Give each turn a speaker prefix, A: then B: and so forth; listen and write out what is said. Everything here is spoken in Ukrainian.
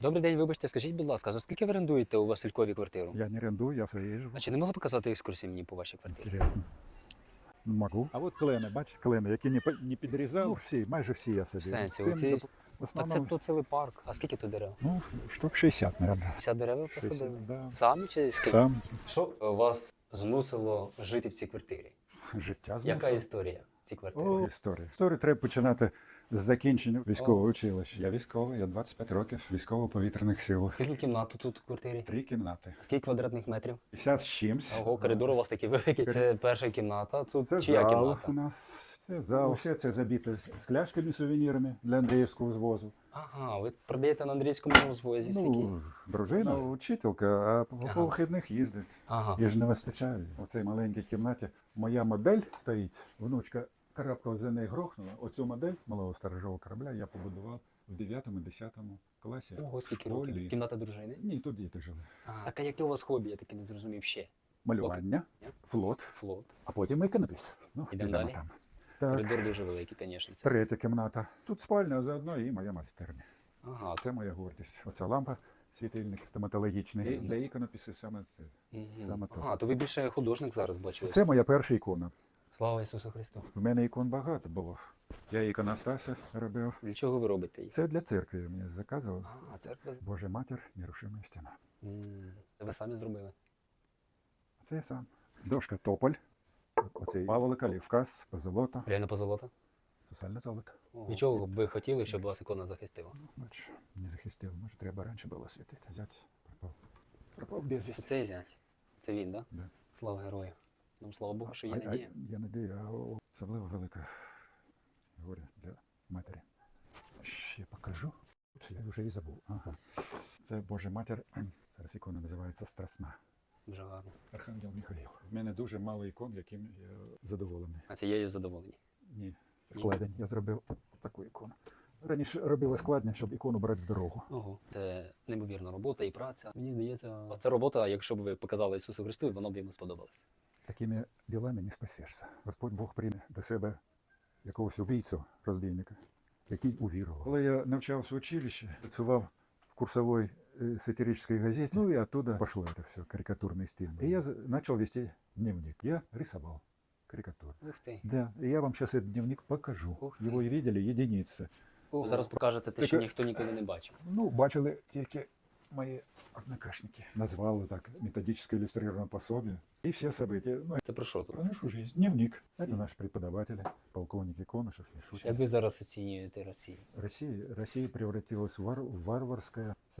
A: Добрий день, вибачте, скажіть, будь ласка, за скільки ви орендуєте у Василькові квартиру?
B: Я не арендую, я своей живу.
A: А чи не могли показати екскурсію мені по вашій квартирі?
B: Интересно. Могу. А от клени, бачите, клени, які не, по- не підрізав, ну, всі, майже всі я собі.
A: В сенсі,
B: Цим
A: оці-
B: доп- В
A: Так це тут цілий парк. А скільки тут дерев?
B: ну, штук 60, мабуть.
A: 50 дерев ви
B: 60,
A: посадили?
B: да.
A: Самі чи ким?
B: Сам
A: Що вас змусило жити в цій квартирі?
B: життя
A: Яка історія цієї квартири?
B: О, історія. Історію треба починати з закінчення військового училища. Я військовий, я 25 років військово-повітряних сил.
A: Скільки кімнат тут у квартирі?
B: Три кімнати.
A: Скільки квадратних метрів?
B: 50 з чимсь.
A: Ого, коридор у вас такий великий. Це перша кімната. Тут
B: Це
A: чия
B: зал
A: кімната?
B: у нас. Це зал. Все це забито з з сувенірами для Андріївського звозу.
A: Ага, ви продаєте на Андрійському розвозі всякі?
B: Ну, дружина, учителька, а по,
A: Ага.
B: вихідних їздить.
A: Ага.
B: Їй ж не вистачає. У цій маленькій кімнаті моя модель стоїть. Внучка карабкала за неї грохнула. Оцю модель малого сторожового корабля я побудував в 9-10 класі.
A: Ого, скільки
B: школі.
A: років? Кімната дружини?
B: Ні, тут діти жили.
A: Ага. Так а яке у вас хобі? Я таки не зрозумів ще.
B: Малювання, флот,
A: Флот.
B: а потім іконопис. Ну,
A: Ідемо далі?
B: там. Так,
A: Коридор дуже великий, звісно. Це.
B: третя кімната. Тут спальня, а заодно і моя майстерня.
A: Ага.
B: Це моя гордість. Оця лампа, світильник стоматологічний. Для іконопису саме це.
A: Мгм.
B: Саме.
A: Ага, то ви більше художник зараз бачили.
B: Це моя перша ікона.
A: Слава Ісусу Христу.
B: В мене ікон багато було. Я іконостаси робив.
A: Для чого ви робите їх?
B: Це для церкви мені заказував.
A: А, церква.
B: Божа матір, нерушима стіна.
A: М, Це ви самі зробили?
B: Це я сам. Дошка Тополь. Оцей Павлика, Лівкас, позолота,
A: Реально позолота?
B: сусальне золото.
A: Нічого б ви хотіли, щоб вас ікона захистила?
B: Бач, не захистив. Може, треба раніше було світити. Зять пропав. Пропав
A: Це
B: безвість.
A: цей зять. Це він, так?
B: Да.
A: Слава герою. Нам слава Богу, що є
B: А- а-
A: надія.
B: Я надію, а особливо велике горе для матері. Ще покажу. Я вже і забув. Ага. Це Божа матір. Зараз ікона називається Страсна.
A: Дуже гарно.
B: Архангел Михаїл. В мене дуже мало ікон, яким я задоволений.
A: А цією задоволені.
B: Ні. Складень. Я зробив таку ікону. Раніше робили складня, щоб ікону брати з дорогу.
A: Ого. Це неймовірна робота і праця. Мені здається, це робота, якщо б ви показали Ісусу Христу, воно б йому сподобалось
B: Такими ділами не спасешся. Господь Бог прийме до себе якогось убійцю, розбійника, який увірував. Коли я навчався в училищі, працював в курсовой э, сатирической газете, ну и оттуда пошло это все, карикатурный стиль. И я за- начал вести дневник. Я рисовал карикатуры.
A: Ух ти.
B: Да, и я вам сейчас этот дневник покажу.
A: Ух ты.
B: Его и видели единицы.
A: Ви зараз покажете те,
B: Так,
A: що
B: а-
A: ніхто ніколи не бачив.
B: Ну, бачили тільки мої однокашники. Назвали так методическое иллюстрированное пособие. И все события. Ну,
A: Це про що тут?
B: про нашу жизнь. Дневник. Это наш преподаватель, полковник Иконышев, Мишутин.
A: Як ви зараз оцінюєте Росію?
B: Россия, Россия превратилась в, вар- в варварское